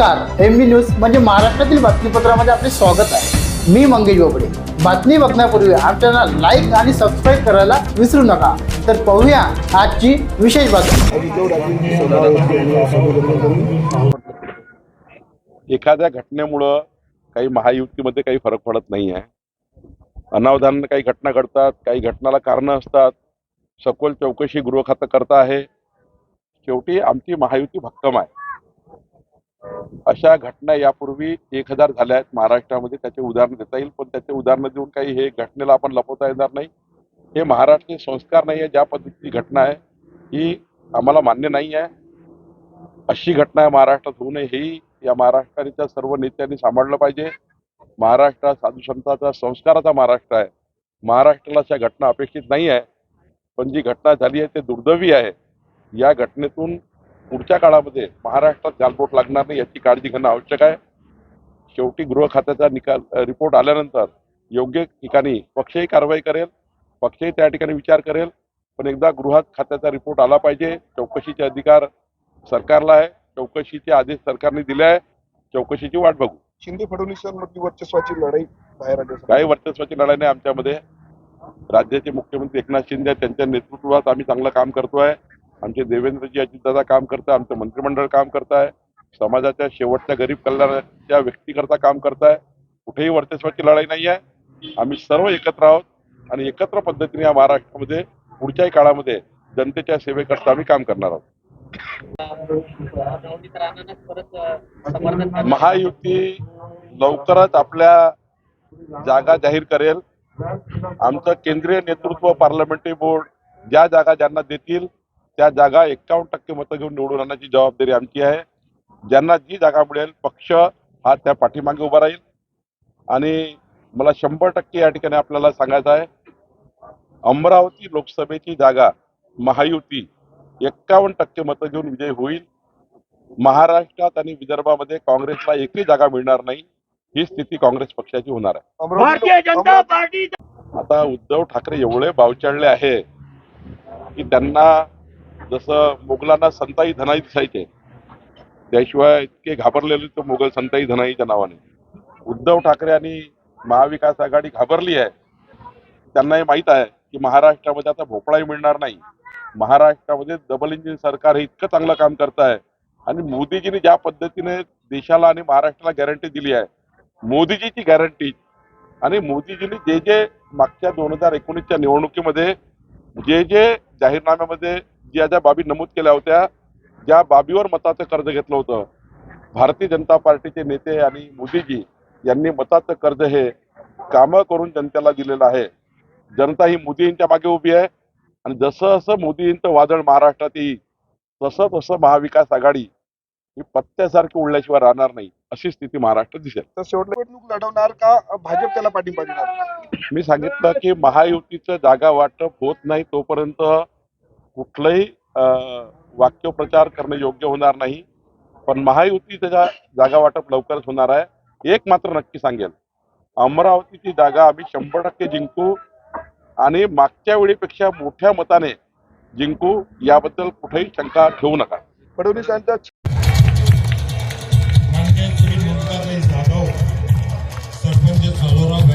नमस्कार एम बी न्यूज म्हणजे महाराष्ट्रातील बातमीपत्रामध्ये आपले स्वागत आहे. मी मंगेश बोबडे. बातमी बघण्यापूर्वी आमच्या लाईक आणि सबस्क्राईब करायला विसरू नका. तर पाहूया आजची विशेष बातमी. एखाद्या घटनेमुळं काही महायुतीमध्ये काही फरक पडत नाही आहे अनावधान काही घटना घडतात काही घटनाला कारणं असतात. सखोल चौकशी गृह खातं करत आहे. शेवटी आमची महायुती भक्कम आहे. अशा घटना यापूर्वी एक हजार झाल्या आहेत. महाराष्ट्रामध्ये त्याचे उदाहरण देता येईल पण त्याचे उदाहरणं देऊन काही हे घटनेला आपण लपवता येणार नाही. हे महाराष्ट्रीय संस्कार नाही आहे. ज्या पद्धतीची घटना आहे ही आम्हाला मान्य नाही आहे. अशी घटना आहे महाराष्ट्रात होऊ नये हेही या महाराष्ट्राच्या सर्व नेत्यांनी सांभाळलं पाहिजे. महाराष्ट्र साधू संतांचा संस्काराचा महाराष्ट्र आहे. महाराष्ट्राला अशा घटना अपेक्षित नाही आहे. पण जी घटना झाली आहे ते दुर्दैवी आहे. या घटनेतून पुढच्या काळामध्ये महाराष्ट्रात गालबोट लागणार नाही याची काळजी घेणं आवश्यक आहे. शेवटी गृह खात्याचा निकाल रिपोर्ट आल्यानंतर योग्य ठिकाणी पक्षही कारवाई करेल पक्षही त्या ठिकाणी विचार करेल. पण एकदा गृह खात्याचा रिपोर्ट आला पाहिजे चौकशीचे अधिकार सरकारला आहे. चौकशीचे आदेश सरकारने दिले आहे. चौकशीची वाट बघू. शिंदे फडणवीसांमधली वर्चस्वाची लढाई बाहेर आली काही वर्चस्वाची लढाई नाही आमच्यामध्ये. राज्याचे मुख्यमंत्री एकनाथ शिंदे त्यांच्या नेतृत्वात आम्ही चांगलं काम करतोय. आमचे देवेंद्रजी अजितदादा काम करताय आमचं मंत्रिमंडळ काम करताय समाजाच्या शेवटच्या गरीब कल्याणाच्या व्यक्तीकरता काम करताय. कुठेही वर्चस्वाची लढाई नाही आहे आम्ही सर्व एकत्र आहोत आणि एकत्र पद्धतीने या महाराष्ट्रामध्ये पुढच्याही काळामध्ये जनतेच्या सेवेकरता आम्ही काम करणार आहोत. महायुती लवकरच आपल्या जागा जाहीर करेल. आमचं केंद्रीय नेतृत्व पार्लमेंटरी बोर्ड ज्या जागा ज्यांना देतील त्या जागा एक्कावन्न टक्के मतं घेऊन निवडून आणण्याची जबाबदारी आमची आहे. ज्यांना जी जागा मिळेल पक्ष हा त्या पाठीमागे उभा राहील. आणि मला शंभर टक्के या ठिकाणी आपल्याला सांगायचं आहे अमरावती लोकसभेची जागा महायुती एक्कावन्न टक्के मतं घेऊन विजयी होईल. महाराष्ट्रात आणि विदर्भामध्ये काँग्रेसला एकही जागा मिळणार नाही. ही स्थिती काँग्रेस पक्षाची होणार आहे. आता उद्धव ठाकरे एवढे बावचळले आहे की त्यांना जसं मुघलांना संताई धनाई दिसायचे त्याशिवाय इतके घाबरलेले तो मुघल संताई धनाईच्या नावाने. उद्धव ठाकरे आणि महाविकास आघाडी घाबरली आहे. त्यांनाही माहीत आहे की महाराष्ट्रामध्ये आता भोपळाही मिळणार नाही. महाराष्ट्रामध्ये डबल इंजिन सरकार हे इतकं चांगलं काम करत आहे. आणि मोदीजींनी ज्या पद्धतीने देशाला आणि महाराष्ट्राला गॅरंटी दिली आहे मोदीजीची गॅरंटी आणि मोदीजींनी जे जे मागच्या दोन हजार एकोणीसच्या निवडणुकीमध्ये जे जे जाहीरनाम्यामध्ये ज्या ज्या बाबी नमूद केल्या होत्या ज्या बाबीवर मताचं कर्ज घेतलं होतं भारतीय जनता पार्टीचे नेते आणि मोदीजी यांनी मताचं कर्ज हे कामं करून जनतेला दिलेलं आहे. जनता ही मोदींच्या मागे उभी आहे आणि जसं जसं मोदींचं वादळ महाराष्ट्रात येईल तसं तसं महाविकास आघाडी ही पत्त्यासारखी उडल्याशिवाय राहणार नाही अशी स्थिती महाराष्ट्रात दिसेल. तर शेवटला निवडणूक लढवणार का भाजप त्याला पाठिंबा देणार? मी सांगितलं की महायुतीचं जागा वाटप होत नाही तोपर्यंत कुठलंही वाक्यप्रचार करणे योग्य होणार नाही. पण महायुतीचं जागा वाटप लवकरच होणार आहे. एक मात्र नक्की सांगेल. अमरावतीची जागा आम्ही शंभर टक्के जिंकू आणि मागच्या वेळेपेक्षा मोठ्या मताने जिंकू याबद्दल कुठेही शंका ठेवू नका. फडणवीसांचा सरपंच